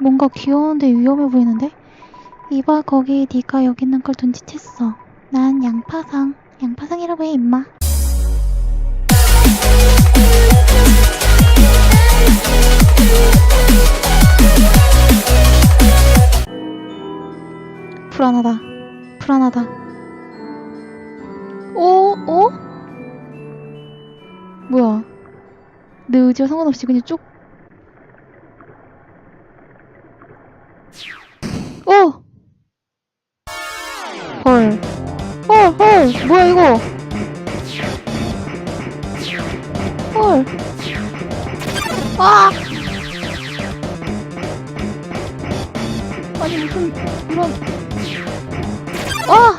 뭔가 귀여운데 위험해 보이는데? 이봐 거기 네가 여기 있는 걸 눈치챘어. 난 양파상. 양파상이라고 해 임마. 불안하다. 불안하다. 어? 어? 뭐야? 내 의지와 상관없이 그냥 쭉. 헐, 헐! 뭐야, 이거? 헐. 아! 아니, 무슨, 이런. 아!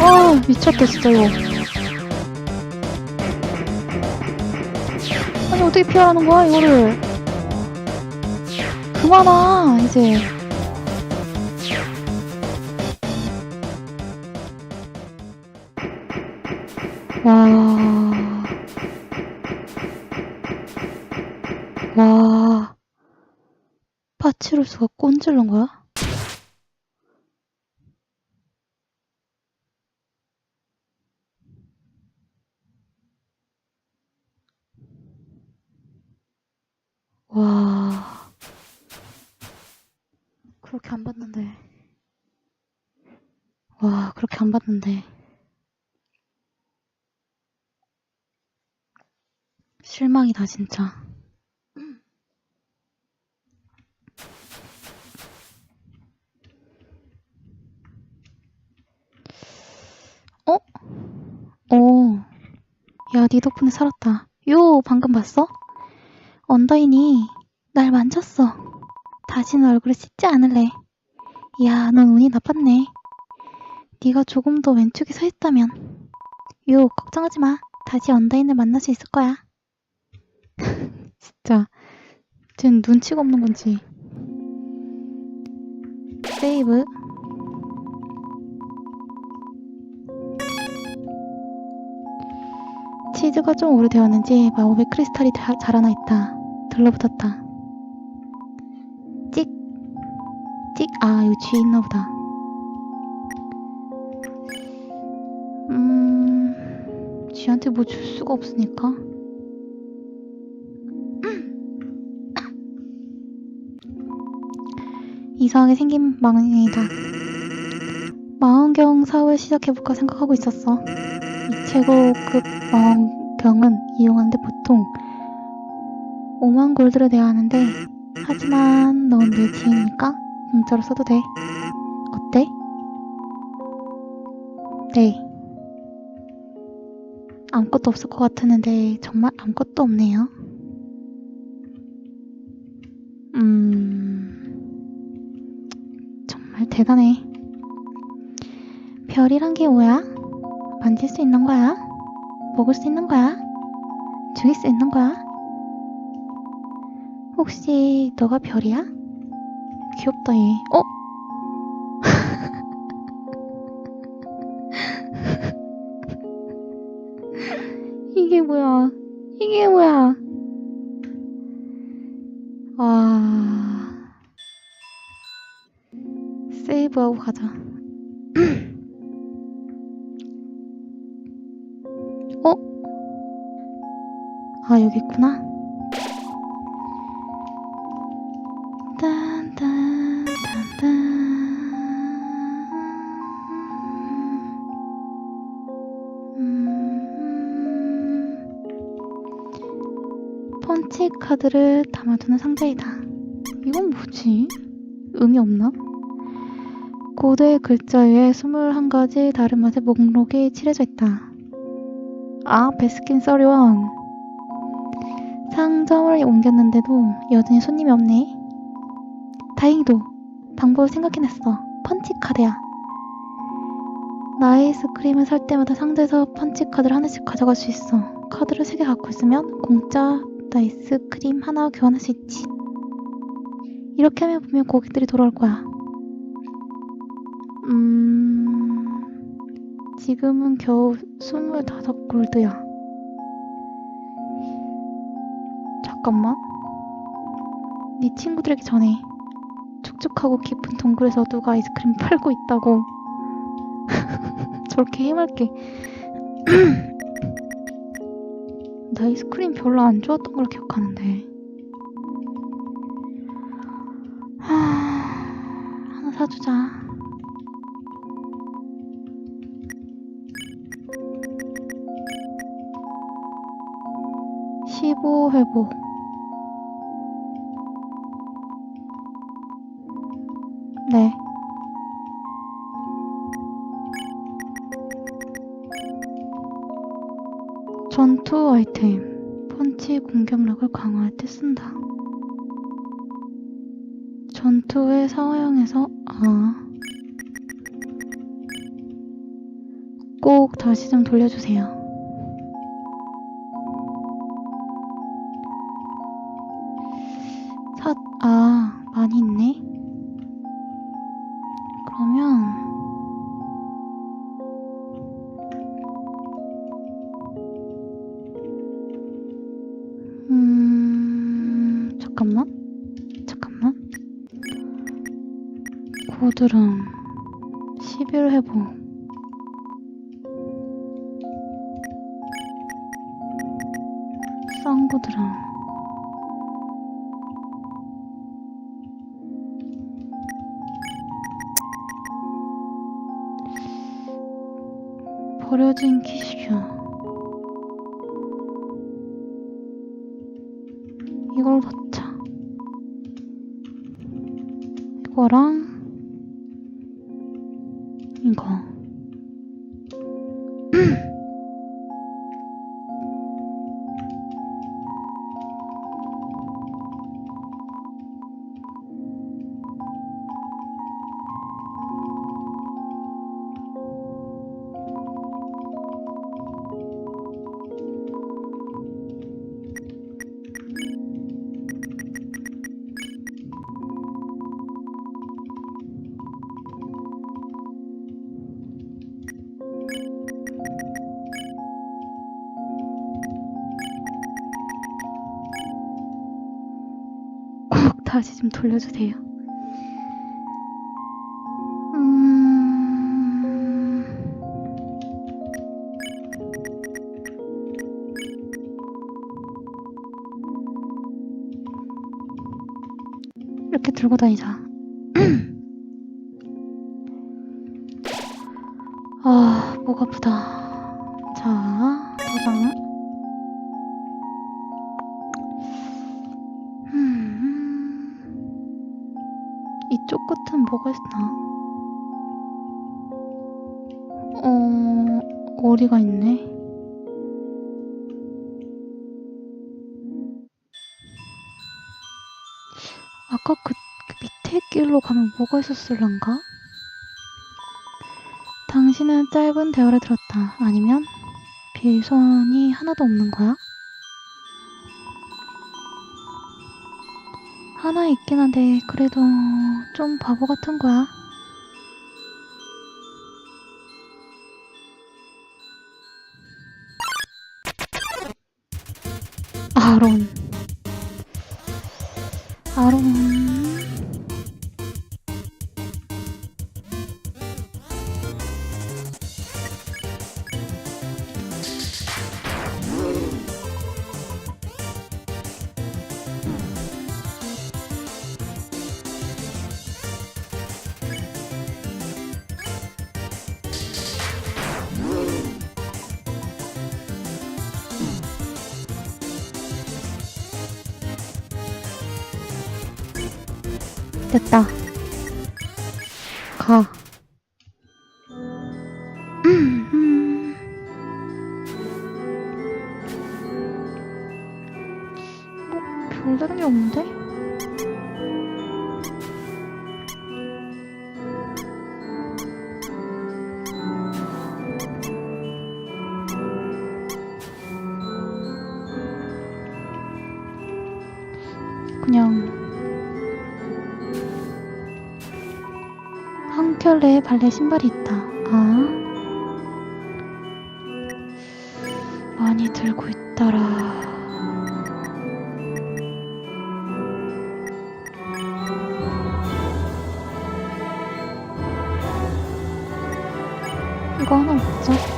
아, 미쳤다, 진짜, 이거. 아니, 어떻게 피하라는 거야, 이거를. 그만 와, 이제. 그렇게 안 봤는데. 와, 그렇게 안 봤는데. 실망이다, 진짜. 어? 어. 야, 네 덕분에 살았다. 요, 방금 봤어? 언더인이 날 만졌어. 다시는 얼굴을 씻지 않을래. 이야, 넌 운이 나빴네. 네가 조금 더 왼쪽에 서 있다면. 요, 걱정하지 마. 다시 언더인을 만날 수 있을 거야. 진짜. 쟨 눈치가 없는 건지. 세이브. 치즈가 좀 오래되었는지 마법의 크리스탈이 자, 자라나 있다. 들러붙었다. 여기 쥐 있나 보다. 음, 쥐한테 뭐 줄 수가 없으니까. 이상하게 생긴 망원경이다. 망원경 사업을 시작해볼까 생각하고 있었어. 이 최고급 망원경은 이용하는데 보통 5만 골드를 내야 하는데 하지만 넌 내 지인이니까 공짜로 써도 돼. 어때? 네. 아무것도 없을 것 같았는데 정말 아무것도 없네요. 음... 정말 대단해. 별이란 게 뭐야? 만질 수 있는 거야? 먹을 수 있는 거야? 죽일 수 있는 거야? 혹시 너가 별이야? 귀엽다 얘. 어? 이게 뭐야? 이게 뭐야? 와. 세이브하고 가자. 어? 아, 여기 있구나. 카드를 담아두는 상자이다. 이건 뭐지? 의미 없나? 고대 글자 위에 21가지 다른 맛의 목록이 칠해져 있다. 아, 베스킨 서리원. 상점을 옮겼는데도 여전히 손님이 없네. 다행히도 방법을 생각해냈어. 펀치 카드야. 나이스크림을 살 때마다 상자에서 펀치 카드를 하나씩 가져갈 수 있어. 카드를 3개 갖고 있으면 공짜 나이스크림 하나 교환할 수 있지. 이렇게 하면 분명 고객들이 돌아올 거야. 음... 지금은 겨우 25골드야. 잠깐만. 네 친구들에게 전해. 축축하고 깊은 동굴에서 누가 아이스크림 팔고 있다고. 저렇게 해맑게. 나 아이스크림 별로 안 좋아했던 걸 기억하는데. 하... 하나 사주자. 십오 회복. 전투 아이템. 펀치 공격력을 강화할 때 쓴다. 전투의 상황에서 아. 꼭 다시 좀 돌려주세요. 사, 아, 많이 있네. 그러면, 고드름, 11 회복. 쌍고드름. 버려진 키 돌려주세요. 음... 이렇게 들고 다니자. 아, 목 아프다. 뭐가 있었을란가? 당신은 짧은 대화를 들었다. 아니면 빌손이 하나도 없는 거야? 하나 있긴 한데 그래도 좀 바보 같은 거야. 아론. 아론. 됐다. 가. 내 신발이 있다. 아? 많이 들고 있더라. 이거 하나 먹자.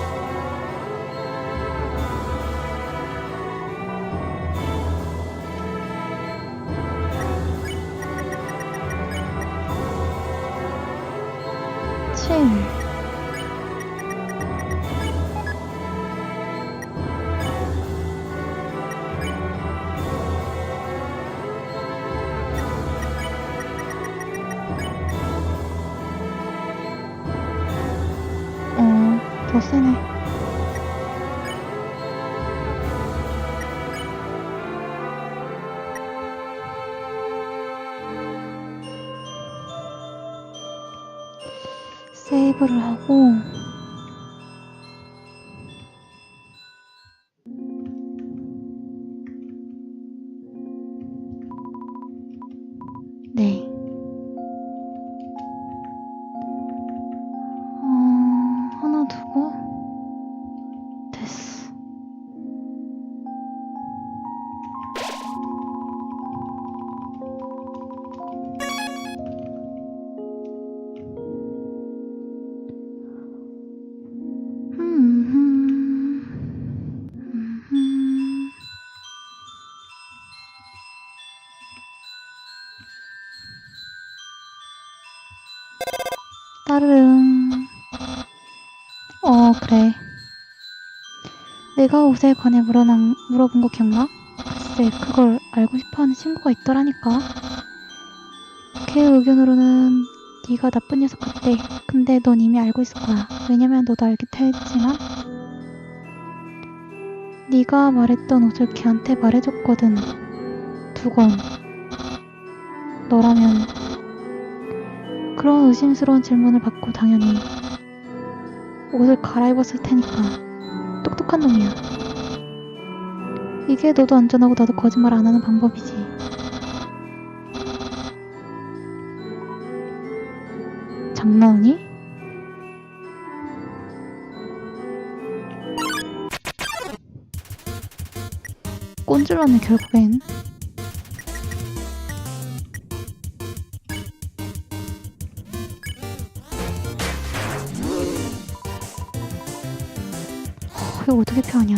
세이브를 하고 따르릉. 어, 그래. 내가 옷에 관해 물어난, 물어본 거 기억나? 글쎄, 그걸 알고 싶어하는 친구가 있더라니까. 걔 의견으로는 네가 나쁜 녀석 같대. 근데 넌 이미 알고 있을 거야. 왜냐면 너도 알기도 했지만 네가 말했던 옷을 걔한테 말해줬거든. 두건 너라면 그런 의심스러운 질문을 받고 당연히 옷을 갈아입었을 테니까 똑똑한 놈이야. 이게 너도 안전하고 나도 거짓말 안 하는 방법이지. 장나오니? 꼰질렀네 결국엔. 어, 어떻게 표하냐?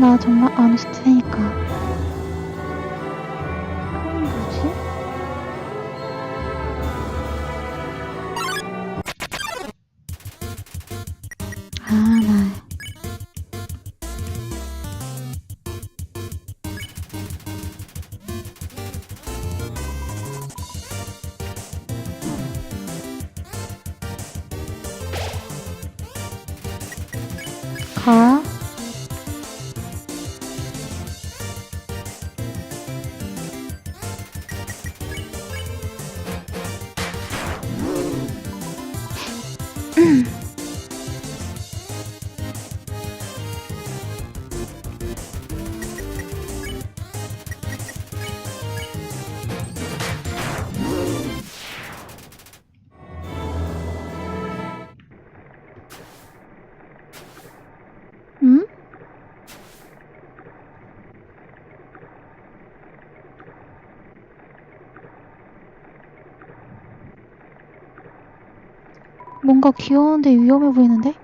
나 정말 안 웃을 테니까. 뭐지? 아, 나. 가. 뭔가 귀여운데 위험해 보이는데?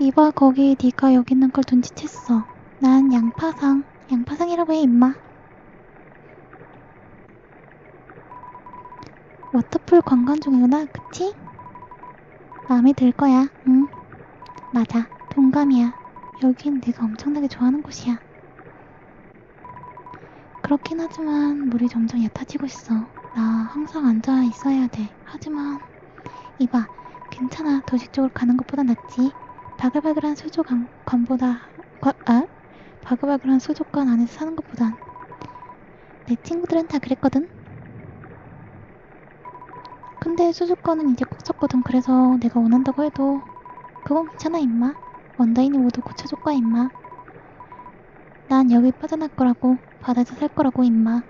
이봐 거기 네가 여기 있는 걸 눈치챘어. 난 양파상. 양파상이라고 해 임마. 워터풀 관광 중이구나, 그치? 마음에 들 거야. 응. 맞아. 동감이야. 여긴 내가 엄청나게 좋아하는 곳이야. 그렇긴 하지만 물이 점점 얕아지고 있어. 나 항상 앉아 있어야 돼. 하지만 이봐, 괜찮아. 도시 쪽으로 가는 것보다 낫지. 바글바글한 수족관 관보다 관, 아? 바글바글한 수족관 안에서 사는 것보단 내 친구들은 다 그랬거든. 근데 수족관은 이제 꽉 찼거든. 그래서 내가 원한다고 해도 그건 괜찮아 임마. 원다인이 모두 고쳐줄 거야 임마. 난 여기 빠져날 거라고 바다에서 살 거라고 임마.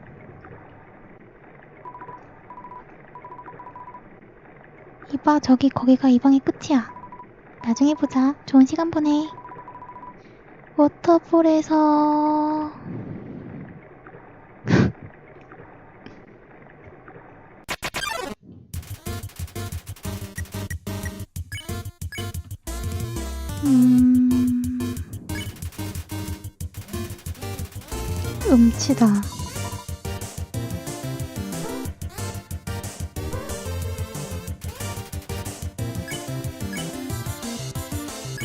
이봐 저기 거기가 이 방의 끝이야. 나중에 보자. 좋은 시간 보내. 워터폴에서 음... 음치다.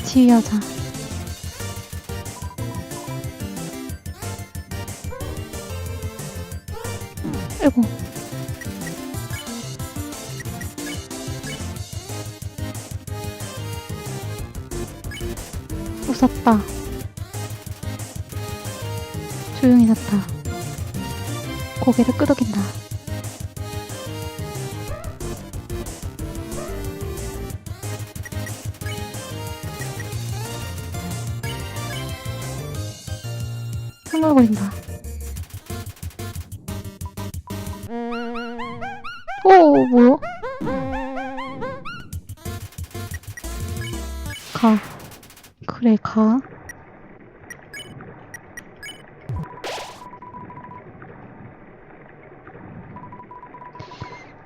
지휘하자. 아이고. 웃었다. 조용히 잤다. 고개를 끄덕인다. 오, 뭐야? 가. 그래, 가.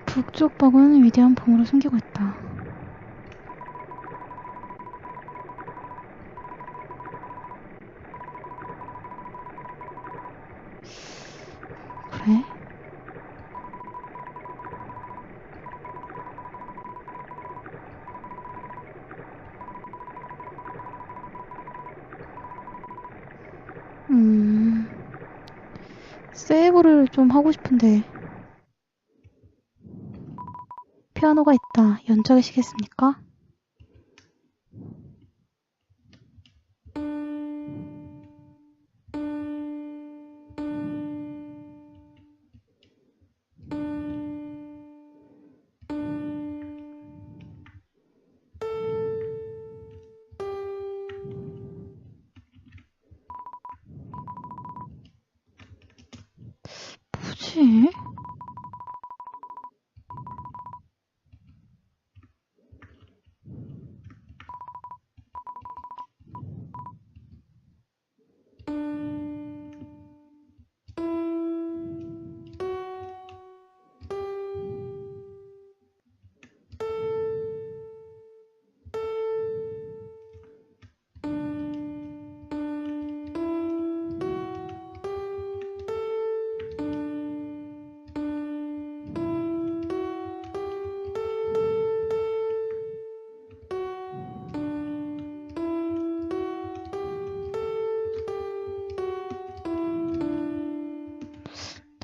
북쪽 박은 위대한 봄으로 숨기고 있다. 그래? 음, 세이브를 좀 하고 싶은데. 피아노가 있다. 연주하시겠습니까?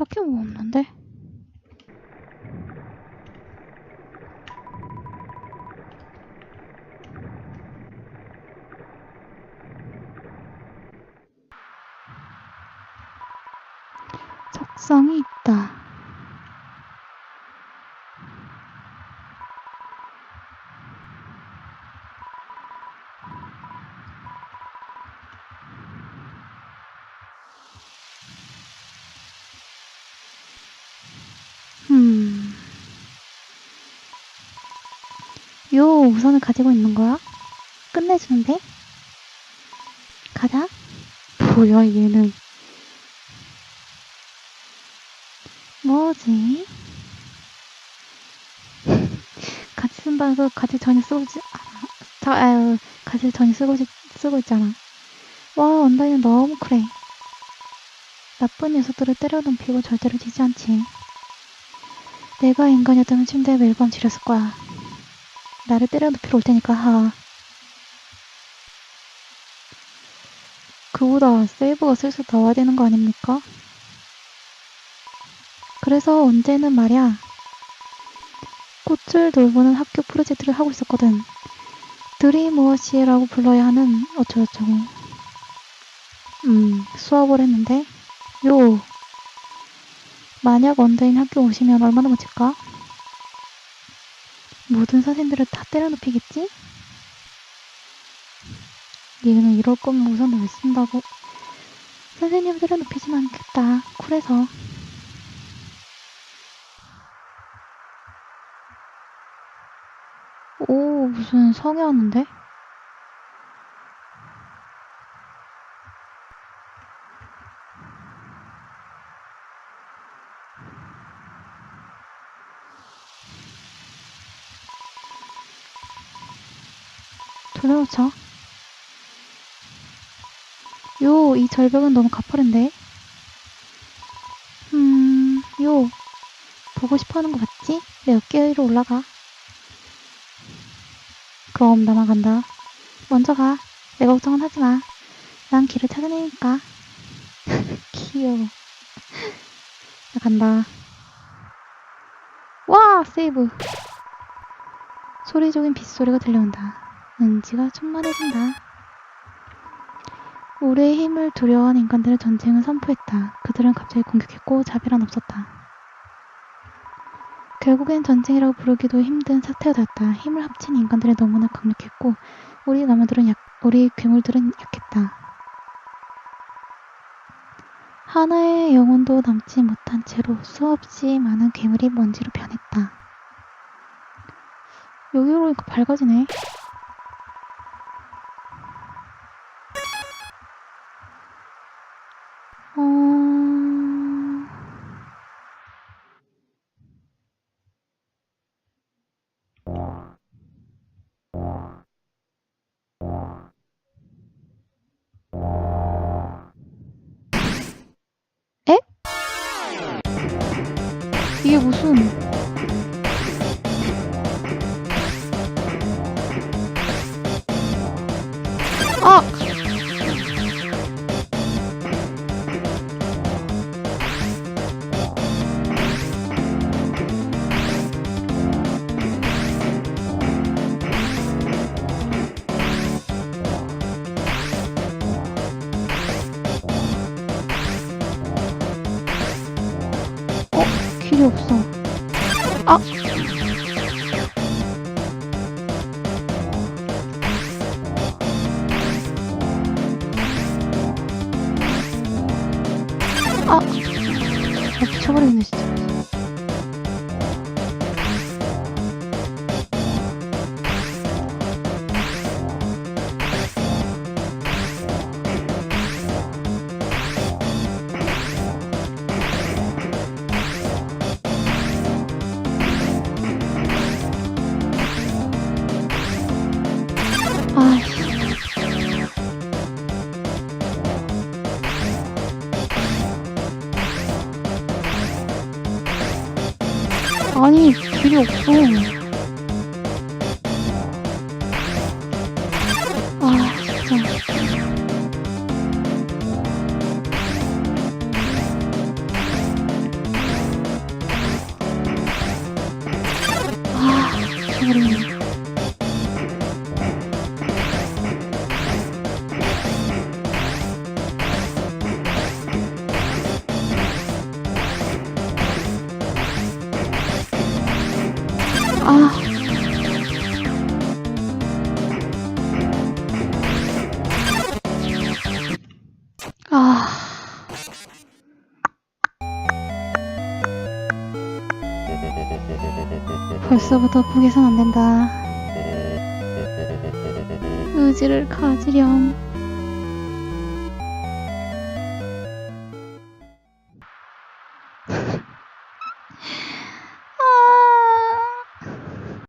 딱히 뭐 없는데? 요 우선을 가지고 있는 거야? 끝내주는데? 가자. 뭐야, 얘는. 뭐지? 같이 쓴다고 같이 전혀 쓰고 있지, 아, 자, 아유, 같이 전혀 쓰고, 있- 쓰고 있잖아. 와, 언다이는 너무 그래. 나쁜 녀석들을 때려눕히고 절대로 지지 않지. 내가 인간이었다면 침대에 매일 밤 지렸을 거야. 나를 때려 눕히러 올 테니까, 하. 그보다 세이브가 슬슬 나와야 되는 거 아닙니까? 그래서 언제는 말이야. 꽃을 돌보는 학교 프로젝트를 하고 있었거든. 무엇이라고 불러야 하는 어쩌고저쩌고. 음, 수업을 했는데, 요. 만약 언더인 학교 오시면 얼마나 멋질까? 모든 선생님들을 다 때려눕히겠지? 얘는 이럴 거면 우선은 왜 쓴다고. 선생님들은 눕히진 않겠다. 쿨해서. 오, 무슨 성에 왔는데? 돌려놓자. 요, 이 절벽은 너무 가파른데? 음, 요. 보고 싶어 하는 거 맞지? 내 어깨 위로 올라가. 그럼 나만 간다. 먼저 가. 내 걱정은 하지 마. 난 길을 찾아내니까. 귀여워. 나 간다. 와! 세이브. 소리 적인 빗소리가 들려온다. 은지가 충만해진다. 우리의 힘을 두려워한 인간들은 전쟁을 선포했다. 그들은 갑자기 공격했고 자비란 없었다. 결국엔 전쟁이라고 부르기도 힘든 사태가 되었다. 힘을 합친 인간들이 너무나 강력했고 우리 나무들은 약, 우리 괴물들은 약했다. 하나의 영혼도 남지 못한 채로 수없이 많은 괴물이 먼지로 변했다. 여기로 오니까 밝아지네. 이게 무슨... 아니, 벌써부터 포기해선 안 된다. 의지를 가지렴.